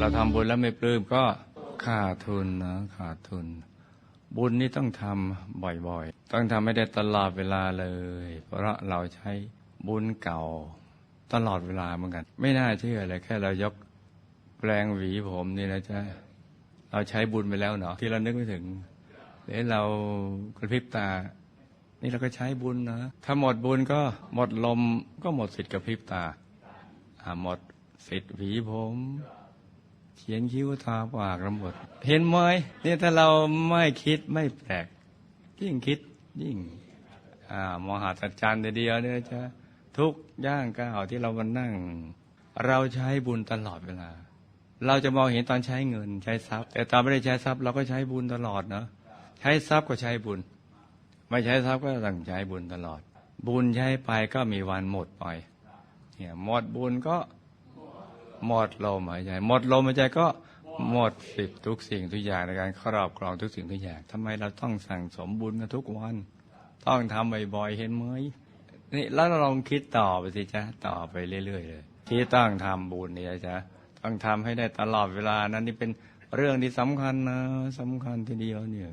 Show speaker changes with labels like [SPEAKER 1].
[SPEAKER 1] เราทำบุญแล้วไม่ปลื้มก็ขาดทุนนะขาดทุน บุญนี่ต้องทำบ่อยๆ ต้องทำไม่ได้ตลอดเวลาเลย เพราะเราใช้บุญเก่าตลอดเวลาเหมือนกัน ไม่น่าเชื่อเลยแค่เรายกแปลงหวีผมนี่นะจ๊ะเราใช้บุญไปแล้วเนาะที่เรานึกไม่ถึงหรือเรากระพริบตา นี่เราก็ใช้บุญนะถ้าหมดบุญก็หมดลมก็หมดสิทธิ์กระพริบตาอ่าหมดสิทธิ์หวีผม เขียนคิ้วทาปากทั้งหมด เห็นไหมเนี่ยถ้าเราไม่คิดไม่แปลก ยิ่งคิดยิ่งอ่ามหาสัจจรรย์เดียวเนี่ยจะทุกย่างก้าวที่เรามานั่ง เราใช้บุญตลอดเวลา เราจะมองเห็นตอนใช้เงินใช้ทรัพย์ แต่ตอนไม่ได้ใช้ทรัพย์เราก็ใช้บุญตลอดเนาะใช้ทรัพย์ก็ใช้บุญ ไม่ใช้ทรัพย์ก็ต้องใช้บุญตลอด บุญใช้ไปก็มีวันหมดไปเนี่ยหมดบุญก็ หมดลมหายใจหมดลมหายใจก็หมดสิทธิ์ทุกสิ่งทุกอย่างในการครอบครองทุกสิ่งทุกอย่างทำไมเราต้องสั่งสมบุญกันทุกวัน ต้องทำบ่อยๆเห็นไหมนี่แล้วเราลองคิดต่อไปสิจ๊ะต่อไปเรื่อย ๆ เลย ที่ต้องทำบุญเนี่ยจ๊ะต้องทำให้ได้ตลอดเวลานั้นนี่เป็นเรื่องที่สำคัญนะสำคัญทีเดียวเนี่ย